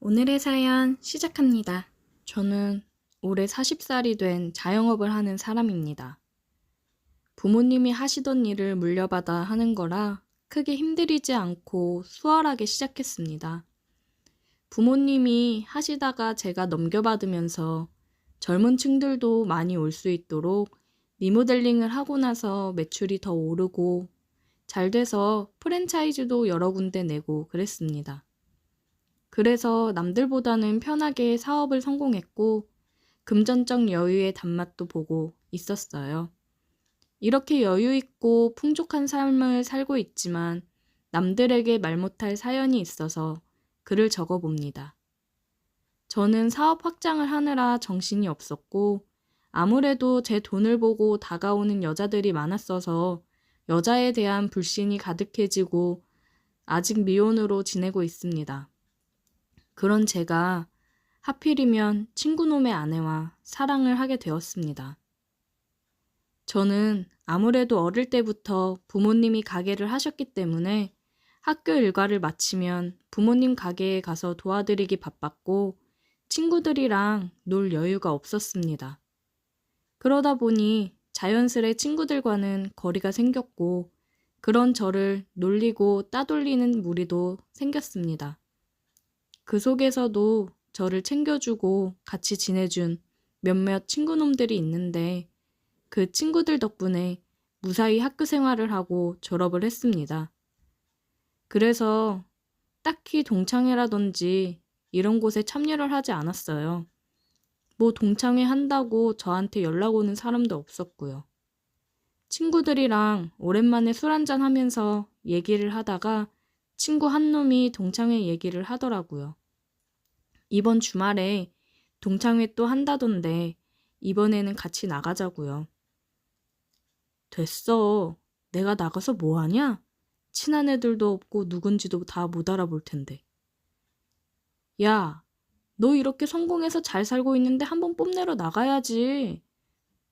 오늘의 사연 시작합니다. 저는 올해 40살이 된 자영업을 하는 사람입니다. 부모님이 하시던 일을 물려받아 하는 거라 크게 힘들이지 않고 수월하게 시작했습니다. 부모님이 하시다가 제가 넘겨받으면서 젊은 층들도 많이 올 수 있도록 리모델링을 하고 나서 매출이 더 오르고 잘 돼서 프랜차이즈도 여러 군데 내고 그랬습니다. 그래서 남들보다는 편하게 사업을 성공했고 금전적 여유의 단맛도 보고 있었어요. 이렇게 여유 있고 풍족한 삶을 살고 있지만 남들에게 말 못할 사연이 있어서 글을 적어 봅니다. 저는 사업 확장을 하느라 정신이 없었고 아무래도 제 돈을 보고 다가오는 여자들이 많았어서 여자에 대한 불신이 가득해지고 아직 미혼으로 지내고 있습니다. 그런 제가 하필이면 친구놈의 아내와 사랑을 하게 되었습니다. 저는 아무래도 어릴 때부터 부모님이 가게를 하셨기 때문에 학교 일과를 마치면 부모님 가게에 가서 도와드리기 바빴고 친구들이랑 놀 여유가 없었습니다. 그러다 보니 자연스레 친구들과는 거리가 생겼고 그런 저를 놀리고 따돌리는 무리도 생겼습니다. 그 속에서도 저를 챙겨주고 같이 지내준 몇몇 친구놈들이 있는데 그 친구들 덕분에 무사히 학교 생활을 하고 졸업을 했습니다. 그래서 딱히 동창회라든지 이런 곳에 참여를 하지 않았어요. 뭐 동창회 한다고 저한테 연락 오는 사람도 없었고요. 친구들이랑 오랜만에 술 한잔 하면서 얘기를 하다가 친구 한 놈이 동창회 얘기를 하더라고요. 이번 주말에 동창회 또 한다던데 이번에는 같이 나가자고요. 됐어. 내가 나가서 뭐 하냐? 친한 애들도 없고 누군지도 다 못 알아볼 텐데. 야, 너 이렇게 성공해서 잘 살고 있는데 한번 뽐내러 나가야지.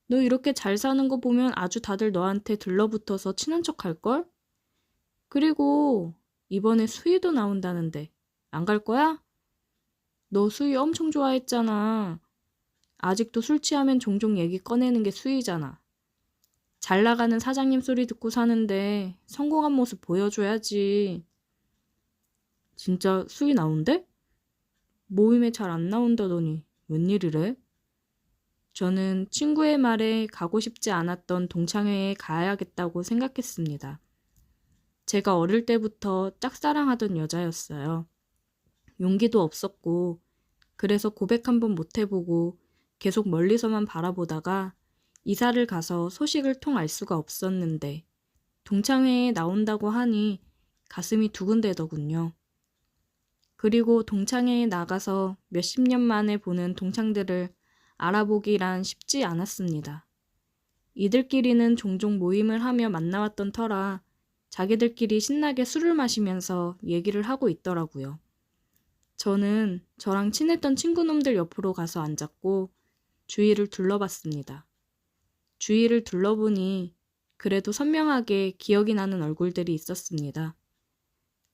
너 이렇게 잘 사는 거 보면 아주 다들 너한테 들러붙어서 친한 척 할걸? 그리고 이번에 수희도 나온다는데 안 갈 거야? 너 수희 엄청 좋아했잖아. 아직도 술 취하면 종종 얘기 꺼내는 게 수희잖아. 잘 나가는 사장님 소리 듣고 사는데 성공한 모습 보여줘야지. 진짜 수희 나온대? 모임에 잘 안 나온다더니 웬일이래? 저는 친구의 말에 가고 싶지 않았던 동창회에 가야겠다고 생각했습니다. 제가 어릴 때부터 짝사랑하던 여자였어요. 용기도 없었고, 그래서 고백 한번 못 해보고 계속 멀리서만 바라보다가 이사를 가서 소식을 통 알 수가 없었는데, 동창회에 나온다고 하니 가슴이 두근대더군요. 그리고 동창회에 나가서 몇십 년 만에 보는 동창들을 알아보기란 쉽지 않았습니다. 이들끼리는 종종 모임을 하며 만나왔던 터라 자기들끼리 신나게 술을 마시면서 얘기를 하고 있더라고요. 저는 저랑 친했던 친구놈들 옆으로 가서 앉았고 주위를 둘러봤습니다. 주위를 둘러보니 그래도 선명하게 기억이 나는 얼굴들이 있었습니다.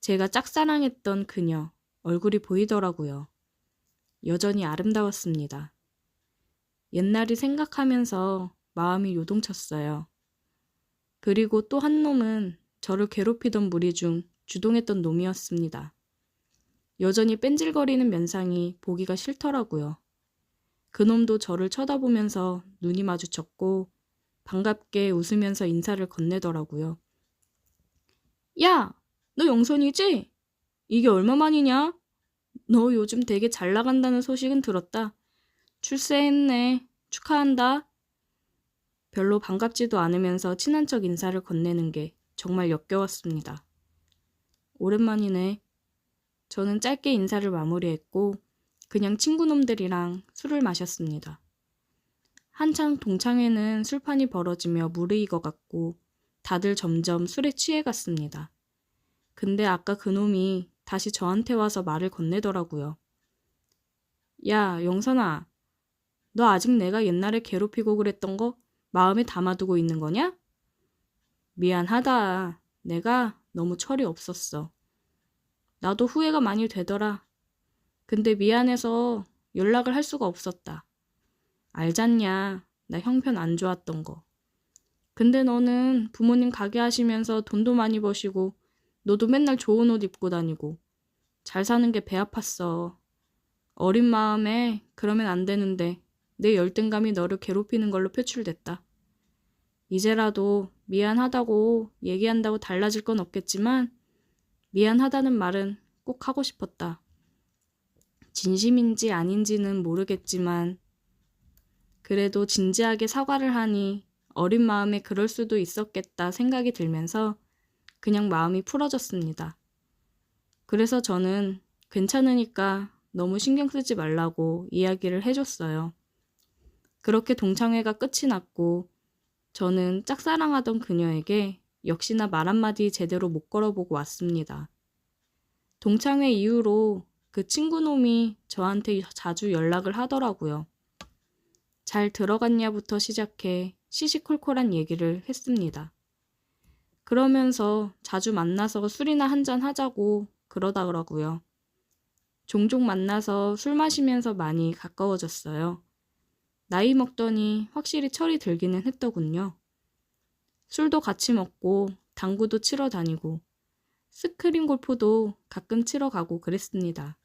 제가 짝사랑했던 그녀, 얼굴이 보이더라고요. 여전히 아름다웠습니다. 옛날이 생각하면서 마음이 요동쳤어요. 그리고 또 한 놈은 저를 괴롭히던 무리 중 주동했던 놈이었습니다. 여전히 뺀질거리는 면상이 보기가 싫더라고요. 그놈도 저를 쳐다보면서 눈이 마주쳤고 반갑게 웃으면서 인사를 건네더라고요. 야, 너 영선이지? 이게 얼마만이냐? 너 요즘 되게 잘 나간다는 소식은 들었다. 출세했네. 축하한다. 별로 반갑지도 않으면서 친한 척 인사를 건네는 게 정말 역겨웠습니다. 오랜만이네. 저는 짧게 인사를 마무리했고 그냥 친구놈들이랑 술을 마셨습니다. 한창 동창회는 술판이 벌어지며 무르익어갔고 다들 점점 술에 취해갔습니다. 근데 아까 그놈이 다시 저한테 와서 말을 건네더라고요. 야, 영선아. 너 아직 내가 옛날에 괴롭히고 그랬던 거 마음에 담아두고 있는 거냐? 미안하다. 내가 너무 철이 없었어. 나도 후회가 많이 되더라. 근데 미안해서 연락을 할 수가 없었다. 알잖냐. 나 형편 안 좋았던 거. 근데 너는 부모님 가게 하시면서 돈도 많이 버시고 너도 맨날 좋은 옷 입고 다니고 잘 사는 게 배 아팠어. 어린 마음에 그러면 안 되는데 내 열등감이 너를 괴롭히는 걸로 표출됐다. 이제라도 미안하다고 얘기한다고 달라질 건 없겠지만 미안하다는 말은 꼭 하고 싶었다. 진심인지 아닌지는 모르겠지만 그래도 진지하게 사과를 하니 어린 마음에 그럴 수도 있었겠다 생각이 들면서 그냥 마음이 풀어졌습니다. 그래서 저는 괜찮으니까 너무 신경 쓰지 말라고 이야기를 해줬어요. 그렇게 동창회가 끝이 났고 저는 짝사랑하던 그녀에게 역시나 말 한마디 제대로 못 걸어보고 왔습니다. 동창회 이후로 그 친구놈이 저한테 자주 연락을 하더라고요. 잘 들어갔냐부터 시작해 시시콜콜한 얘기를 했습니다. 그러면서 자주 만나서 술이나 한잔 하자고 그러더라고요. 종종 만나서 술 마시면서 많이 가까워졌어요. 나이 먹더니 확실히 철이 들기는 했더군요. 술도 같이 먹고 당구도 치러 다니고 스크린 골프도 가끔 치러 가고 그랬습니다.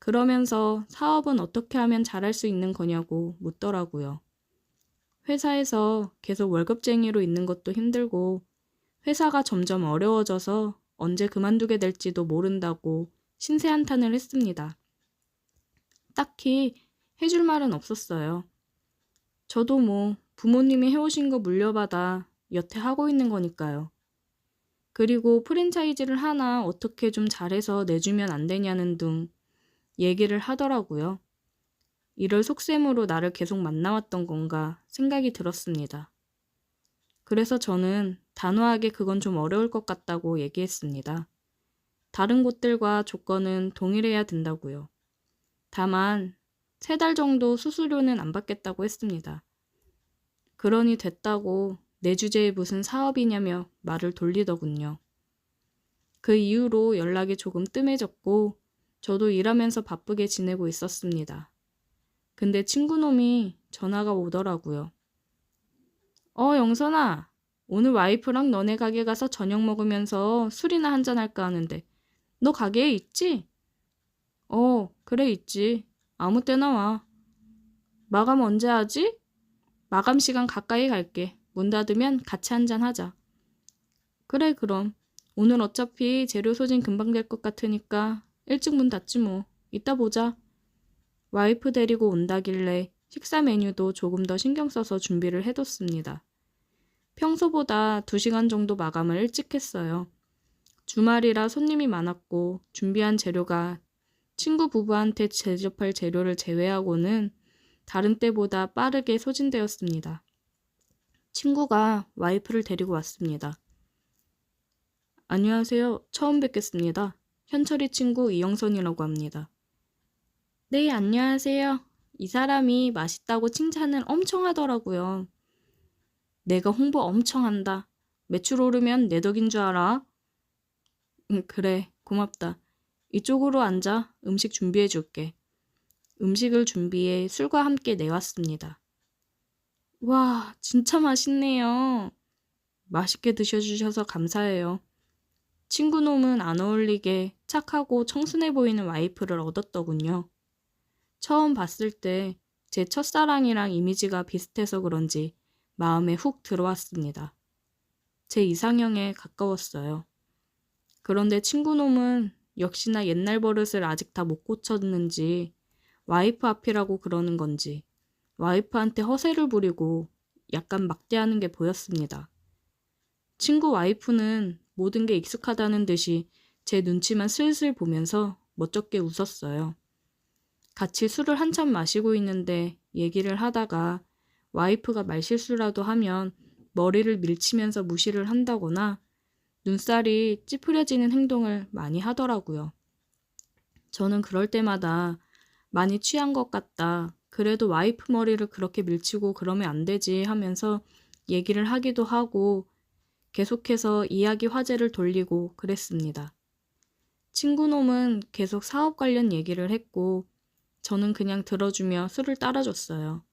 그러면서 사업은 어떻게 하면 잘할 수 있는 거냐고 묻더라고요. 회사에서 계속 월급쟁이로 있는 것도 힘들고 회사가 점점 어려워져서 언제 그만두게 될지도 모른다고 신세한탄을 했습니다. 딱히 해줄 말은 없었어요. 저도 뭐 부모님이 해오신 거 물려받아 여태 하고 있는 거니까요. 그리고 프랜차이즈를 하나 어떻게 좀 잘해서 내주면 안 되냐는 등 얘기를 하더라고요. 이럴 속셈으로 나를 계속 만나왔던 건가 생각이 들었습니다. 그래서 저는 단호하게 그건 좀 어려울 것 같다고 얘기했습니다. 다른 곳들과 조건은 동일해야 된다고요. 다만 세 달 정도 수수료는 안 받겠다고 했습니다. 그러니 됐다고 내 주제에 무슨 사업이냐며 말을 돌리더군요. 그 이후로 연락이 조금 뜸해졌고 저도 일하면서 바쁘게 지내고 있었습니다. 근데 친구놈이 전화가 오더라고요. 어, 영선아. 오늘 와이프랑 너네 가게 가서 저녁 먹으면서 술이나 한잔 할까 하는데 너 가게에 있지? 어, 그래 있지. 아무 때나 와. 마감 언제 하지? 마감 시간 가까이 갈게. 문 닫으면 같이 한잔 하자. 그래, 그럼. 오늘 어차피 재료 소진 금방 될 것 같으니까 일찍 문 닫지 뭐. 이따 보자. 와이프 데리고 온다길래 식사 메뉴도 조금 더 신경 써서 준비를 해뒀습니다. 평소보다 2시간 정도 마감을 일찍 했어요. 주말이라 손님이 많았고 준비한 재료가 친구 부부한테 제접할 재료를 제외하고는 다른 때보다 빠르게 소진되었습니다. 친구가 와이프를 데리고 왔습니다. 안녕하세요. 처음 뵙겠습니다. 현철이 친구 이영선이라고 합니다. 네, 안녕하세요. 이 사람이 맛있다고 칭찬을 엄청 하더라고요. 내가 홍보 엄청 한다. 매출 오르면 내 덕인 줄 알아? 응, 그래. 고맙다. 이쪽으로 앉아. 음식 준비해 줄게. 음식을 준비해 술과 함께 내왔습니다. 와, 진짜 맛있네요. 맛있게 드셔주셔서 감사해요. 친구놈은 안 어울리게 착하고 청순해 보이는 와이프를 얻었더군요. 처음 봤을 때 제 첫사랑이랑 이미지가 비슷해서 그런지 마음에 훅 들어왔습니다. 제 이상형에 가까웠어요. 그런데 친구놈은 역시나 옛날 버릇을 아직 다 못 고쳤는지 와이프 앞이라고 그러는 건지 와이프한테 허세를 부리고 약간 막대하는 게 보였습니다. 친구 와이프는 모든 게 익숙하다는 듯이 제 눈치만 슬슬 보면서 멋쩍게 웃었어요. 같이 술을 한참 마시고 있는데 얘기를 하다가 와이프가 말실수라도 하면 머리를 밀치면서 무시를 한다거나 눈살이 찌푸려지는 행동을 많이 하더라고요. 저는 그럴 때마다 많이 취한 것 같다. 그래도 와이프 머리를 그렇게 밀치고 그러면 안 되지 하면서 얘기를 하기도 하고 계속해서 이야기 화제를 돌리고 그랬습니다. 친구놈은 계속 사업 관련 얘기를 했고, 저는 그냥 들어주며 술을 따라줬어요.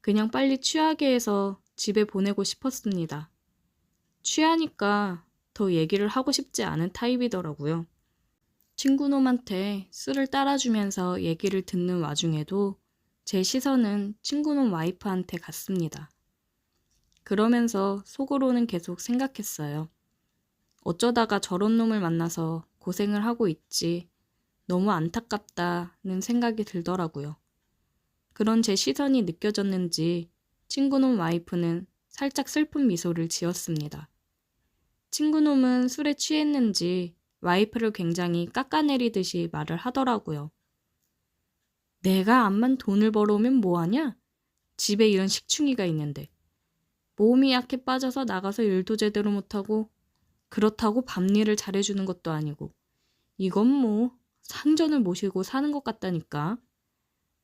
그냥 빨리 취하게 해서 집에 보내고 싶었습니다. 취하니까 더 얘기를 하고 싶지 않은 타입이더라고요. 친구놈한테 술을 따라주면서 얘기를 듣는 와중에도 제 시선은 친구놈 와이프한테 갔습니다. 그러면서 속으로는 계속 생각했어요. 어쩌다가 저런 놈을 만나서 고생을 하고 있지. 너무 안타깝다는 생각이 들더라고요. 그런 제 시선이 느껴졌는지 친구놈 와이프는 살짝 슬픈 미소를 지었습니다. 친구놈은 술에 취했는지 와이프를 굉장히 깎아내리듯이 말을 하더라고요. 내가 암만 돈을 벌어오면 뭐하냐? 집에 이런 식충이가 있는데. 몸이 약해 빠져서 나가서 일도 제대로 못하고 그렇다고 밤일을 잘해주는 것도 아니고 이건 뭐 상전을 모시고 사는 것 같다니까.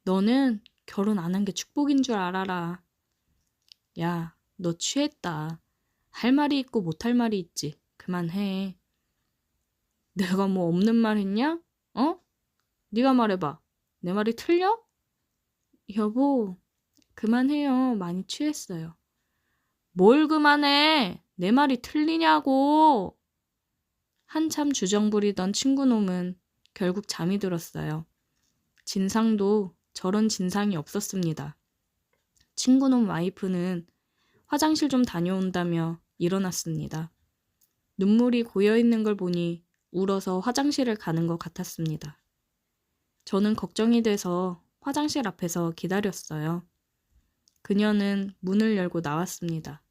너는 결혼 안 한 게 축복인 줄 알아라. 야, 너 취했다. 할 말이 있고 못할 말이 있지. 그만해. 내가 뭐 없는 말 했냐? 어? 네가 말해봐. 내 말이 틀려? 여보, 그만해요. 많이 취했어요. 뭘 그만해? 내 말이 틀리냐고. 한참 주정 부리던 친구놈은 결국 잠이 들었어요. 진상도 저런 진상이 없었습니다. 친구놈 와이프는 화장실 좀 다녀온다며 일어났습니다. 눈물이 고여 있는 걸 보니 울어서 화장실을 가는 것 같았습니다. 저는 걱정이 돼서 화장실 앞에서 기다렸어요. 그녀는 문을 열고 나왔습니다.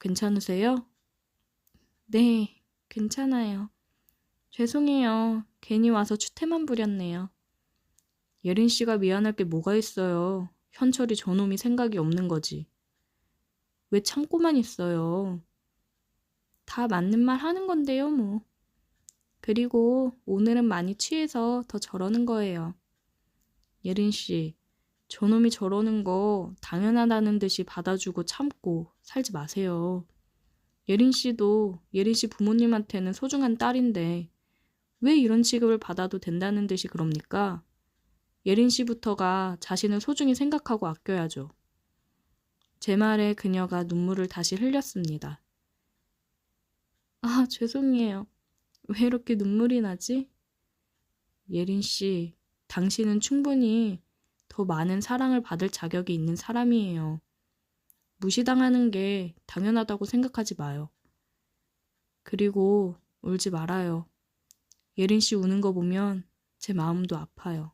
괜찮으세요? 네, 괜찮아요. 죄송해요. 괜히 와서 추태만 부렸네요. 예린 씨가 미안할 게 뭐가 있어요. 현철이 저놈이 생각이 없는 거지. 왜 참고만 있어요? 다 맞는 말 하는 건데요, 뭐. 그리고 오늘은 많이 취해서 더 저러는 거예요. 예린 씨, 저놈이 저러는 거 당연하다는 듯이 받아주고 참고 살지 마세요. 예린 씨도 예린 씨 부모님한테는 소중한 딸인데 왜 이런 취급을 받아도 된다는 듯이 그럽니까? 예린 씨부터가 자신을 소중히 생각하고 아껴야죠. 제 말에 그녀가 눈물을 다시 흘렸습니다. 아, 죄송해요. 왜 이렇게 눈물이 나지? 예린 씨, 당신은 충분히 더 많은 사랑을 받을 자격이 있는 사람이에요. 무시당하는 게 당연하다고 생각하지 마요. 그리고 울지 말아요. 예린 씨 우는 거 보면 제 마음도 아파요.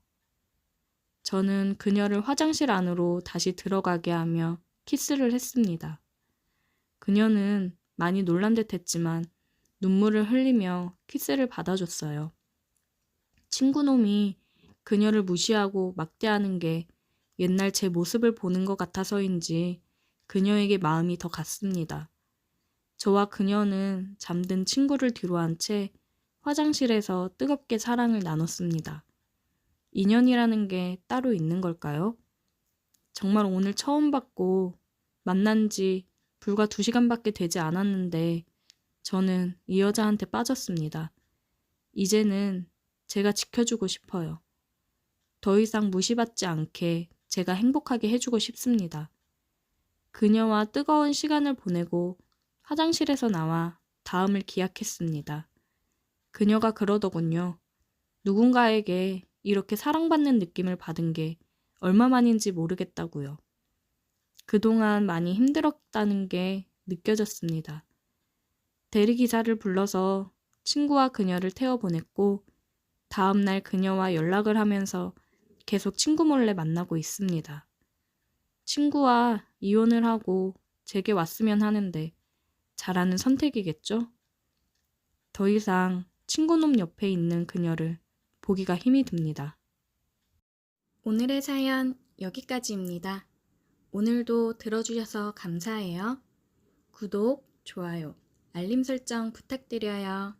저는 그녀를 화장실 안으로 다시 들어가게 하며 키스를 했습니다. 그녀는 많이 놀란 듯 했지만 눈물을 흘리며 키스를 받아줬어요. 친구놈이 그녀를 무시하고 막대하는 게 옛날 제 모습을 보는 것 같아서인지 그녀에게 마음이 더 갔습니다. 저와 그녀는 잠든 친구를 뒤로 한 채 화장실에서 뜨겁게 사랑을 나눴습니다. 인연이라는 게 따로 있는 걸까요? 정말 오늘 처음 봤고 만난 지 불과 두 시간밖에 되지 않았는데 저는 이 여자한테 빠졌습니다. 이제는 제가 지켜주고 싶어요. 더 이상 무시받지 않게 제가 행복하게 해주고 싶습니다. 그녀와 뜨거운 시간을 보내고 화장실에서 나와 다음을 기약했습니다. 그녀가 그러더군요. 누군가에게 이렇게 사랑받는 느낌을 받은 게 얼마만인지 모르겠다고요. 그동안 많이 힘들었다는 게 느껴졌습니다. 대리기사를 불러서 친구와 그녀를 태워 보냈고, 다음날 그녀와 연락을 하면서 계속 친구 몰래 만나고 있습니다. 친구와 이혼을 하고 제게 왔으면 하는데 잘하는 선택이겠죠? 더 이상 친구놈 옆에 있는 그녀를 보기가 힘이 듭니다. 오늘의 사연 여기까지입니다. 오늘도 들어주셔서 감사해요. 구독, 좋아요, 알림 설정 부탁드려요.